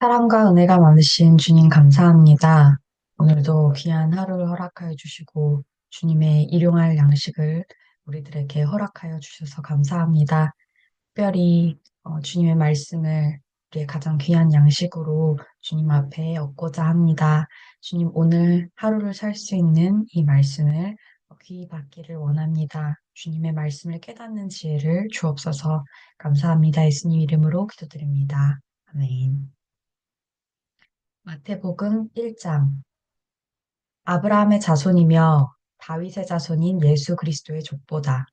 사랑과 은혜가 많으신 주님 감사합니다. 오늘도 귀한 하루를 허락하여 주시고 주님의 일용할 양식을 우리들에게 허락하여 주셔서 감사합니다. 특별히 어, 주님의 말씀을 우리의 가장 귀한 양식으로 주님 앞에 얻고자 합니다. 주님 오늘 하루를 살 수 있는 이 말씀을 귀히 받기를 원합니다. 주님의 말씀을 깨닫는 지혜를 주옵소서 감사합니다. 예수님 이름으로 기도드립니다. 아멘. 마태복음 1장 아브라함의 자손이며 다윗의 자손인 예수 그리스도의 족보다.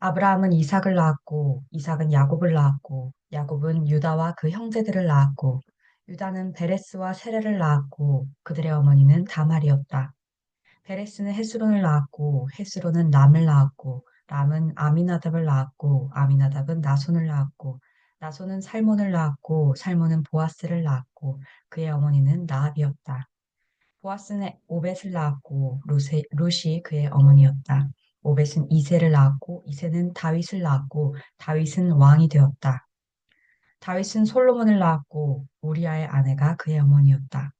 아브라함은 이삭을 낳았고 이삭은 야곱을 낳았고 야곱은 유다와 그 형제들을 낳았고 유다는 베레스와 세레를 낳았고 그들의 어머니는 다말이었다. 베레스는 헤스론을 낳았고 헤스론은 람을 낳았고 람은 아미나답을 낳았고 아미나답은 나손을 낳았고 나손은 살몬을 낳았고 살몬은 보아스를 낳았고 그의 어머니는 나압이었다. 보아스는 오벳을 낳았고 루세, 룻이 그의 어머니였다. 오벳은 이세를 낳았고 이세는 다윗을 낳았고 다윗은 왕이 되었다. 다윗은 솔로몬을 낳았고 우리아의 아내가 그의 어머니였다.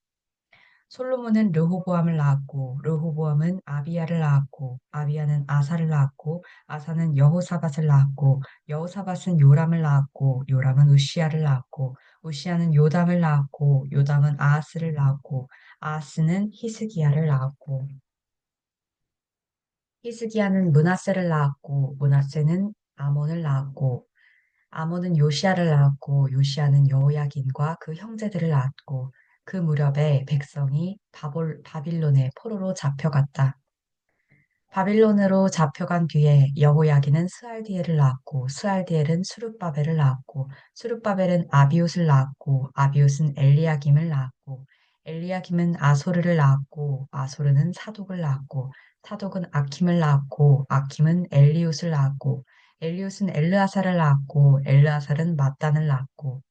솔로몬은 르호보암을 낳았고 르호보암은 아비야를 낳았고 아비야는 아사를 낳았고 아사는 여호사밧을 낳았고 여호사밧은 요람을 낳았고 요람은 우시야를 낳았고 우시야는 요담을 낳았고 요담은 아하스를 낳았고 아하스는 히스기야를 낳았고. 히스기야는 므낫세를 낳았고 므낫세는 아몬을 낳았고 아몬은 요시야를 낳았고 요시야는 여호야긴과 그 형제들을 낳았고 그 무렵에 백성이 바볼, 바빌론의 포로로 잡혀갔다. 바빌론으로 잡혀간 뒤에 여호야기는 스알디엘을 낳았고 스알디엘은 수룹바벨을 낳았고 수룹바벨은 아비웃을 낳았고 아비웃은 엘리야김을 낳았고 엘리야김은 아소르를 낳았고 아소르는 사독을 낳았고 사독은 아킴을 낳았고 아킴은 엘리웃을 낳았고 엘리웃은 엘르아사를 낳았고 엘르아살은 mat단을 낳았고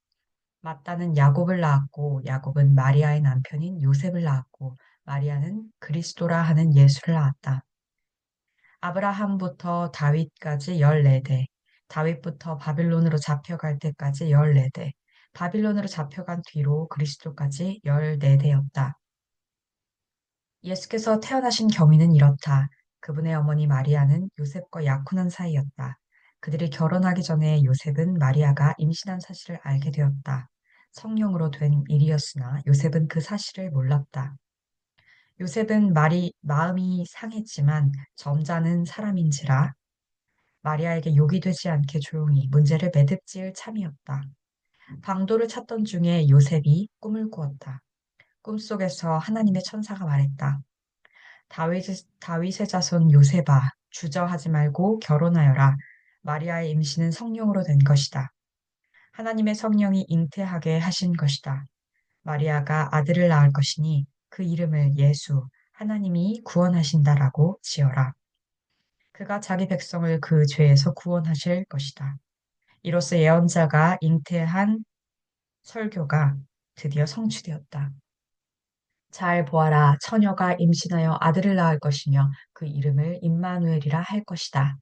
마따는 야곱을 낳았고 야곱은 마리아의 남편인 요셉을 낳았고 마리아는 그리스도라 하는 예수를 낳았다. 아브라함부터 다윗까지 14대, 다윗부터 바빌론으로 잡혀갈 때까지 14대, 바빌론으로 잡혀간 뒤로 그리스도까지 14대였다. 예수께서 태어나신 경위는 이렇다. 그분의 어머니 마리아는 요셉과 약혼한 사이였다. 그들이 결혼하기 전에 요셉은 마리아가 임신한 사실을 알게 되었다. 성령으로 된 일이었으나 요셉은 그 사실을 몰랐다. 요셉은 말이 마음이 상했지만 점잖은 사람인지라 마리아에게 욕이 되지 않게 조용히 문제를 매듭지을 참이었다. 방도를 찾던 중에 요셉이 꿈을 꾸었다. 꿈속에서 하나님의 천사가 말했다. 다윗, 다윗의 자손 요셉아, 주저하지 말고 결혼하여라. 마리아의 임신은 성령으로 된 것이다. 하나님의 성령이 잉태하게 하신 것이다. 마리아가 아들을 낳을 것이니 그 이름을 예수, 하나님이 구원하신다라고 지어라. 그가 자기 백성을 그 죄에서 구원하실 것이다. 이로써 예언자가 잉태한 설교가 드디어 성취되었다. 잘 보아라, 처녀가 임신하여 아들을 낳을 것이며 그 이름을 임마누엘이라 할 것이다.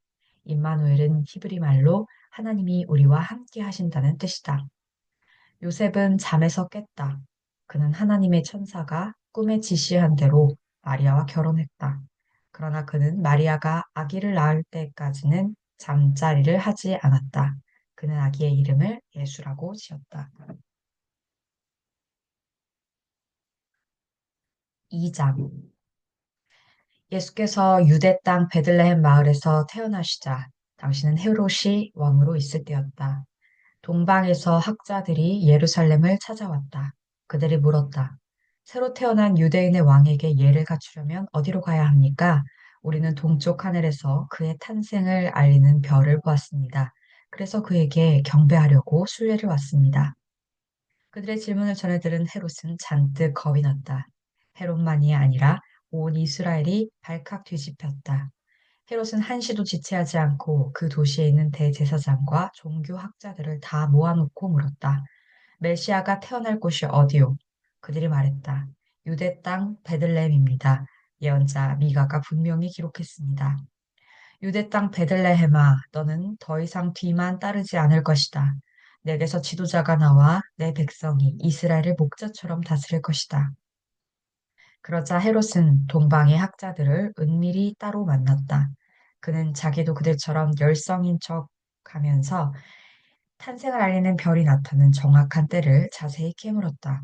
임마누엘은 히브리 말로 하나님이 우리와 함께 하신다는 뜻이다. 요셉은 잠에서 깼다. 그는 하나님의 천사가 꿈에 지시한 대로 마리아와 결혼했다. 그러나 그는 마리아가 아기를 낳을 때까지는 잠자리를 하지 않았다. 그는 아기의 이름을 예수라고 지었다. 2장 예수께서 유대 땅 베들레헴 마을에서 태어나시자 당신은 헤롯이 왕으로 있을 때였다. 동방에서 학자들이 예루살렘을 찾아왔다. 그들이 물었다. 새로 태어난 유대인의 왕에게 예를 갖추려면 어디로 가야 합니까? 우리는 동쪽 하늘에서 그의 탄생을 알리는 별을 보았습니다. 그래서 그에게 경배하려고 순례를 왔습니다. 그들의 질문을 전해 들은 헤롯은 잔뜩 겁이 났다. 헤롯만이 아니라 온 이스라엘이 발칵 뒤집혔다. 헤롯은 한시도 지체하지 않고 그 도시에 있는 대제사장과 종교 학자들을 다 모아놓고 물었다. 메시아가 태어날 곳이 어디요? 그들이 말했다. 유대 땅 베들레헴입니다. 예언자 미가가 분명히 기록했습니다. 유대 땅 베들레헴아, 너는 더 이상 뒤만 따르지 않을 것이다. 내게서 지도자가 나와 내 백성이 이스라엘을 목자처럼 다스릴 것이다. 그러자 헤롯은 동방의 학자들을 은밀히 따로 만났다. 그는 자기도 그들처럼 열성인 척 하면서 탄생을 알리는 별이 나타난 정확한 때를 자세히 캐물었다.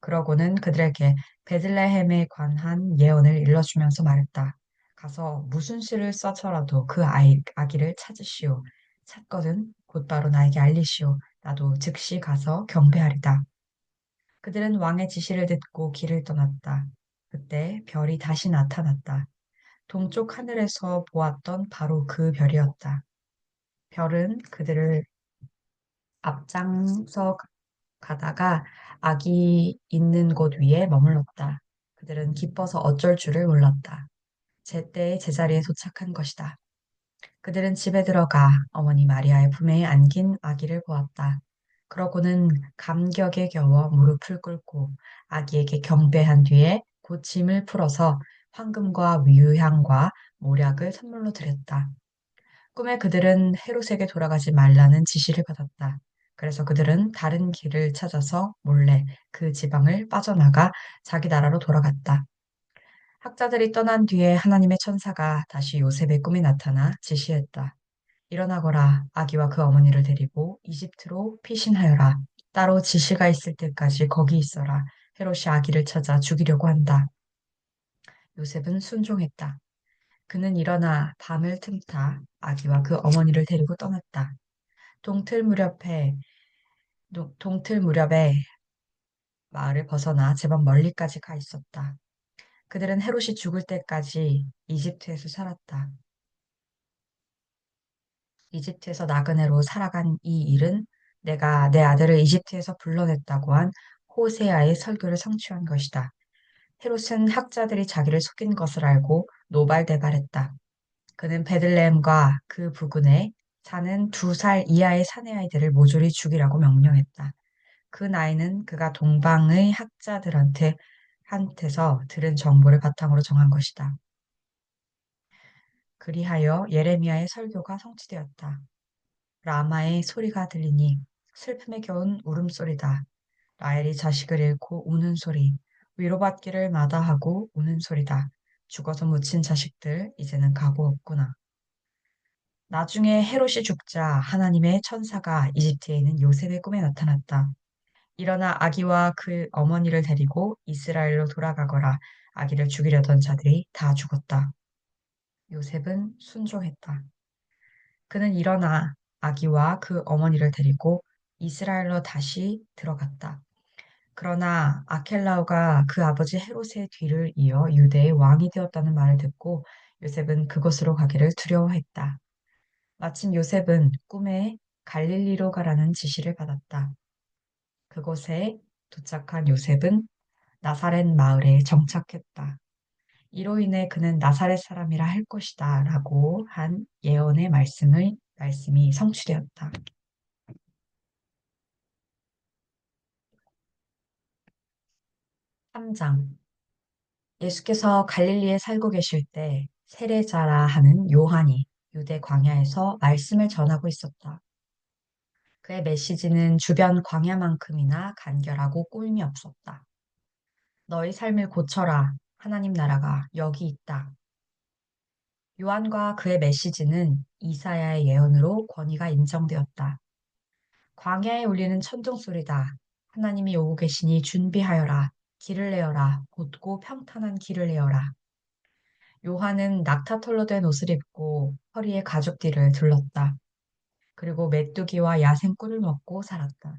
그러고는 그들에게 베들레헴에 관한 예언을 일러주면서 말했다. 가서 무슨 시를 써서라도 그 아이, 아기를 찾으시오. 찾거든 곧바로 나에게 알리시오. 나도 즉시 가서 경배하리다. 그들은 왕의 지시를 듣고 길을 떠났다. 그때 별이 다시 나타났다. 동쪽 하늘에서 보았던 바로 그 별이었다. 별은 그들을 앞장서 가다가 아기 있는 곳 위에 머물렀다. 그들은 기뻐서 어쩔 줄을 몰랐다. 제때에 제자리에 도착한 것이다. 그들은 집에 들어가 어머니 마리아의 품에 안긴 아기를 보았다. 그러고는 감격에 겨워 무릎을 꿇고 아기에게 경배한 뒤에 곧 짐을 풀어서 황금과 위유향과 모략을 선물로 드렸다. 꿈에 그들은 헤롯에게 돌아가지 말라는 지시를 받았다. 그래서 그들은 다른 길을 찾아서 몰래 그 지방을 빠져나가 자기 나라로 돌아갔다. 학자들이 떠난 뒤에 하나님의 천사가 다시 요셉의 꿈에 나타나 지시했다. 일어나거라 아기와 그 어머니를 데리고 이집트로 피신하여라. 따로 지시가 있을 때까지 거기 있어라. 헤롯이 아기를 찾아 죽이려고 한다. 요셉은 순종했다. 그는 일어나 밤을 틈타 아기와 그 어머니를 데리고 떠났다. 동틀 무렵에 동- 동틀 무렵에 마을을 벗어나 제법 멀리까지 가 있었다. 그들은 헤롯이 죽을 때까지 이집트에서 살았다. 이집트에서 나그네로 살아간 이 일은 내가 내 아들을 이집트에서 불러냈다고 한 호세아의 설교를 성취한 것이다. 헤롯은 학자들이 자기를 속인 것을 알고 노발대발했다. 그는 베들레헴과 그 부근에 사는 두 살 이하의 사내 아이들을 모조리 죽이라고 명령했다. 그 나이는 그가 동방의 학자들한테 한테서 들은 정보를 바탕으로 정한 것이다. 그리하여 예레미야의 설교가 성취되었다. 라마의 소리가 들리니 슬픔에 겨운 울음소리다. 라헬이 자식을 잃고 우는 소리, 위로받기를 마다하고 우는 소리다. 죽어서 묻힌 자식들, 이제는 가고 없구나. 나중에 헤롯이 죽자 하나님의 천사가 이집트에 있는 요셉의 꿈에 나타났다. 일어나 아기와 그 어머니를 데리고 이스라엘로 돌아가거라. 아기를 죽이려던 자들이 다 죽었다. 요셉은 순종했다. 그는 일어나 아기와 그 어머니를 데리고 이스라엘로 다시 들어갔다. 그러나 아켈라오가 그 아버지 헤롯의 뒤를 이어 유대의 왕이 되었다는 말을 듣고 요셉은 그곳으로 가기를 두려워했다. 마침 요셉은 꿈에 갈릴리로 가라는 지시를 받았다. 그곳에 도착한 요셉은 나사렛 마을에 정착했다. 이로 인해 그는 나사렛 사람이라 할 것이다 라고 한 예언의 말씀의 말씀이 성취되었다. 3장 예수께서 갈릴리에 살고 계실 때 세례자라 하는 요한이 유대 광야에서 말씀을 전하고 있었다. 그의 메시지는 주변 광야만큼이나 간결하고 꿀미 없었다. 너희 삶을 고쳐라. 하나님 나라가 여기 있다. 요한과 그의 메시지는 이사야의 예언으로 권위가 인정되었다. 광야에 울리는 천둥 소리다. 하나님이 오고 계시니 준비하여라. 길을 내어라. 곧고 평탄한 길을 내어라. 요한은 낙타털로 된 옷을 입고 허리에 가죽띠를 둘렀다. 그리고 메뚜기와 야생 꿀을 먹고 살았다.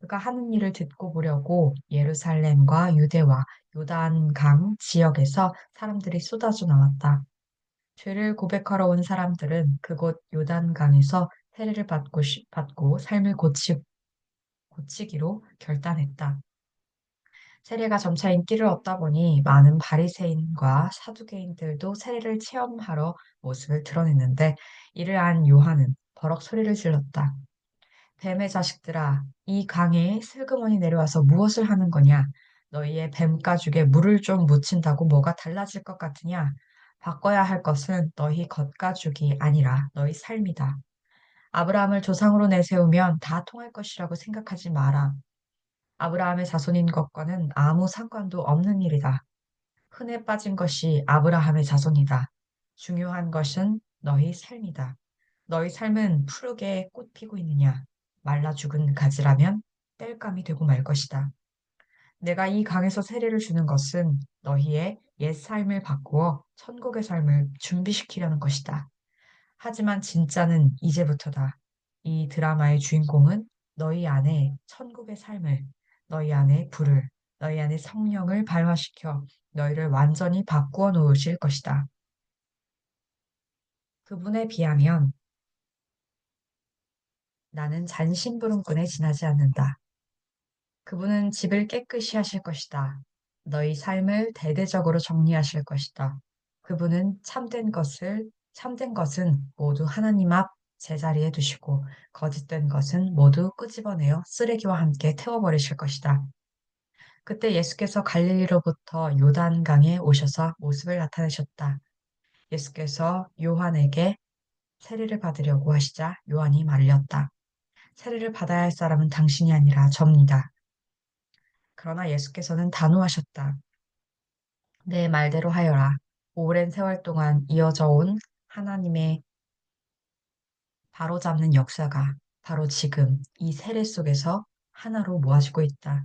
그가 하는 일을 듣고 보려고 예루살렘과 유대와 요단강 지역에서 사람들이 쏟아져 나왔다. 죄를 고백하러 온 사람들은 그곳 요단강에서 세례를 받고, 시- 받고 삶을 고치, 고치기로 결단했다. 세례가 점차 인기를 얻다 보니 많은 바리새인과 사두개인들도 세례를 체험하러 모습을 드러냈는데 이를 안 요한은 버럭 소리를 질렀다. 뱀의 자식들아, 이 강에 슬그머니 내려와서 무엇을 하는 거냐? 너희의 뱀 가죽에 물을 좀 묻힌다고 뭐가 달라질 것 같으냐? 바꿔야 할 것은 너희 겉가죽이 아니라 너희 삶이다. 아브라함을 조상으로 내세우면 다 통할 것이라고 생각하지 마라. 아브라함의 자손인 것과는 아무 상관도 없는 일이다. 흔해 빠진 것이 아브라함의 자손이다. 중요한 것은 너희 삶이다. 너희 삶은 푸르게 꽃 피고 있느냐? 말라 죽은 가지라면 땔감이 되고 말 것이다. 내가 이 강에서 세례를 주는 것은 너희의 옛 삶을 바꾸어 천국의 삶을 준비시키려는 것이다. 하지만 진짜는 이제부터다. 이 드라마의 주인공은 너희 안에 천국의 삶을, 너희 안에 불을, 너희 안에 성령을 발화시켜 너희를 완전히 바꾸어 놓으실 것이다. 그분에 비하면 나는 잔심부름꾼에 지나지 않는다. 그분은 집을 깨끗이 하실 것이다. 너희 삶을 대대적으로 정리하실 것이다. 그분은 참된 것을, 참된 것은 모두 하나님 앞 제자리에 두시고 거짓된 것은 모두 끄집어내어 쓰레기와 함께 태워버리실 것이다. 그때 예수께서 갈릴리로부터 요단강에 오셔서 모습을 나타내셨다. 예수께서 요한에게 세례를 받으려고 하시자 요한이 말렸다. 세례를 받아야 할 사람은 당신이 아니라 접니다. 그러나 예수께서는 단호하셨다. 내 말대로 하여라. 오랜 세월 동안 이어져 온 하나님의 바로잡는 역사가 바로 지금 이 세례 속에서 하나로 모아지고 있다.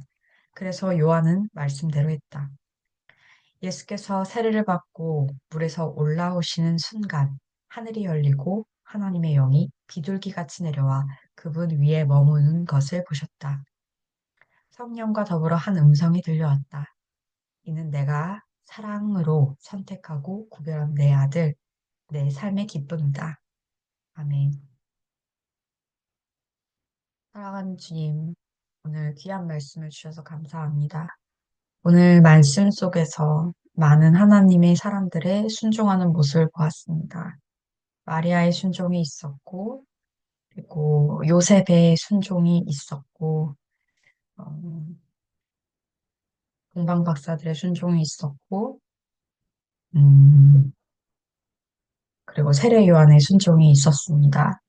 그래서 요한은 말씀대로 했다. 예수께서 세례를 받고 물에서 올라오시는 순간 하늘이 열리고 하나님의 영이 비둘기 같이 내려와 그분 위에 머무는 것을 보셨다. 성령과 더불어 한 음성이 들려왔다. 이는 내가 사랑으로 선택하고 구별한 내 아들, 내 삶의 기쁨이다. 아멘. 사랑하는 주님, 오늘 귀한 말씀을 주셔서 감사합니다. 오늘 말씀 속에서 많은 하나님의 사람들의 순종하는 모습을 보았습니다. 마리아의 순종이 있었고, 그리고 요셉의 순종이 있었고, 어, 동방 박사들의 순종이 있었고, 음, 그리고 세례 요한의 순종이 있었습니다.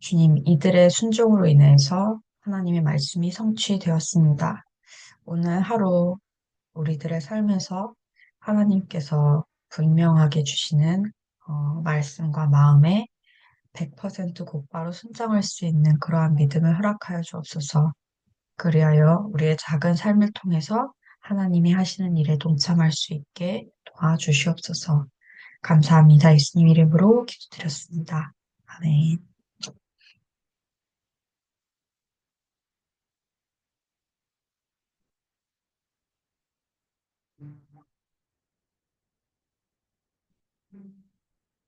주님, 이들의 순종으로 인해서 하나님의 말씀이 성취되었습니다. 오늘 하루 우리들의 삶에서 하나님께서 분명하게 주시는 어, 말씀과 마음에 100% 곧바로 순장할 수 있는 그러한 믿음을 허락하여 주옵소서. 그리하여 우리의 작은 삶을 통해서 하나님이 하시는 일에 동참할 수 있게 도와주시옵소서. 감사합니다. 예수님 이름으로 기도드렸습니다. 아멘.